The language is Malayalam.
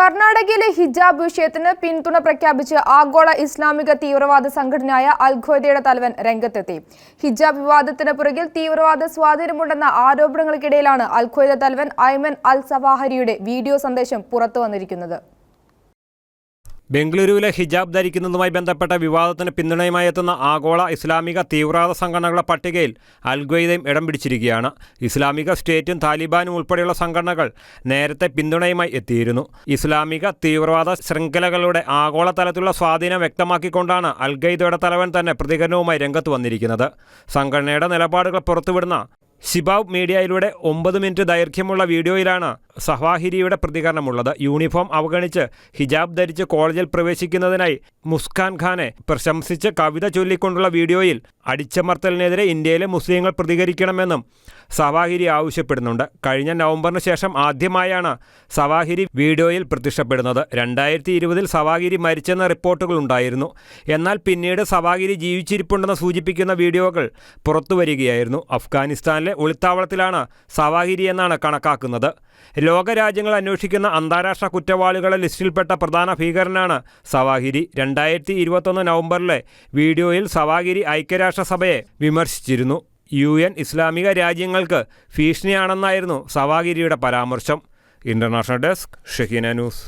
കർണാടകയിലെ ഹിജാബ് വിഷയത്തിന് പിന്തുണ പ്രഖ്യാപിച്ച് ആഗോള ഇസ്ലാമിക തീവ്രവാദ സംഘടനയായ അൽഖോദയുടെ തലവൻ രംഗത്തെത്തി. ഹിജാബ് വിവാദത്തിന് പുറകിൽ തീവ്രവാദ സ്വാധീനമുണ്ടെന്ന ആരോപണങ്ങൾക്കിടയിലാണ് അൽഖോദ തലവൻ ഐമൻ അൽ സവാഹരിയുടെ വീഡിയോ സന്ദേശം പുറത്തു വന്നിരിക്കുന്നത്. ബംഗളൂരുവിലെ ഹിജാബ് ധരിക്കുന്നതുമായി ബന്ധപ്പെട്ട വിവാദത്തിന് പിന്തുണയുമായി എത്തുന്ന ആഗോള ഇസ്ലാമിക തീവ്രവാദ സംഘടനകളുടെ പട്ടികയിൽ അൽഗ്വയ്ദയും ഇടം പിടിച്ചിരിക്കുകയാണ്. ഇസ്ലാമിക സ്റ്റേറ്റും താലിബാനും ഉൾപ്പെടെയുള്ള സംഘടനകൾ നേരത്തെ പിന്തുണയുമായി എത്തിയിരുന്നു. ഇസ്ലാമിക തീവ്രവാദ ശൃംഖലകളുടെ ആഗോള ആഗോളതലത്തിലുള്ള സ്വാധീനം വ്യക്തമാക്കിക്കൊണ്ടാണ് അൽഗയ്ദയുടെ തലവൻ തന്നെ പ്രതികരണവുമായി രംഗത്ത് വന്നിരിക്കുന്നത്. സംഘടനയുടെ നിലപാടുകൾ പുറത്തുവിടുന്ന ശിബാബ് മീഡിയയിലൂടെ ഒമ്പത് മിനിറ്റ് ദൈർഘ്യമുള്ള വീഡിയോയിലാണ് സവാഹിരിയുടെ പ്രതികരണമുള്ളത്. യൂണിഫോം അവഗണിച്ച് ഹിജാബ് ധരിച്ച് കോളേജിൽ പ്രവേശിക്കുന്നതിനായി മുസ്കാൻ ഖാനെ പ്രശംസിച്ച് കവിത ചൊല്ലിക്കൊണ്ടുള്ള വീഡിയോയിൽ അടിച്ചമർത്തലിനെതിരെ ഇന്ത്യയിലെ മുസ്ലിങ്ങൾ പ്രതികരിക്കണമെന്നും സവാഹിരി ആവശ്യപ്പെടുന്നുണ്ട്. കഴിഞ്ഞ നവംബറിന് ശേഷം ആദ്യമായാണ് സവാഹിരി വീഡിയോയിൽ പ്രത്യക്ഷപ്പെടുന്നത്. രണ്ടായിരത്തി ഇരുപതിൽ സവാഹിരി മരിച്ചെന്ന റിപ്പോർട്ടുകൾ ഉണ്ടായിരുന്നു. എന്നാൽ പിന്നീട് സവാഹിരി ജീവിച്ചിരിപ്പുണ്ടെന്ന് സൂചിപ്പിക്കുന്ന വീഡിയോകൾ പുറത്തുവരികയായിരുന്നു. അഫ്ഗാനിസ്ഥാനിലെ ഒളിത്താവളത്തിലാണ് സവാഹിരി എന്നാണ് കണക്കാക്കുന്നത്. ലോകരാജ്യങ്ങൾ അന്വേഷിക്കുന്ന അന്താരാഷ്ട്ര കുറ്റവാളികളെ ലിസ്റ്റിൽപ്പെട്ട പ്രധാന ഭീകരനാണ് സവാഹിരി രണ്ടായിരത്തി ഇരുപത്തൊന്ന് നവംബറിലെ വീഡിയോയിൽ സവാഹിരി ഐക്യരാഷ്ട്രസഭയെ വിമർശിച്ചിരുന്നു. യു എൻ ഇസ്ലാമിക രാജ്യങ്ങൾക്ക് ഭീഷണിയാണെന്നായിരുന്നു സവാഗിരിയുടെ പരാമർശം. International desk Shaheena news.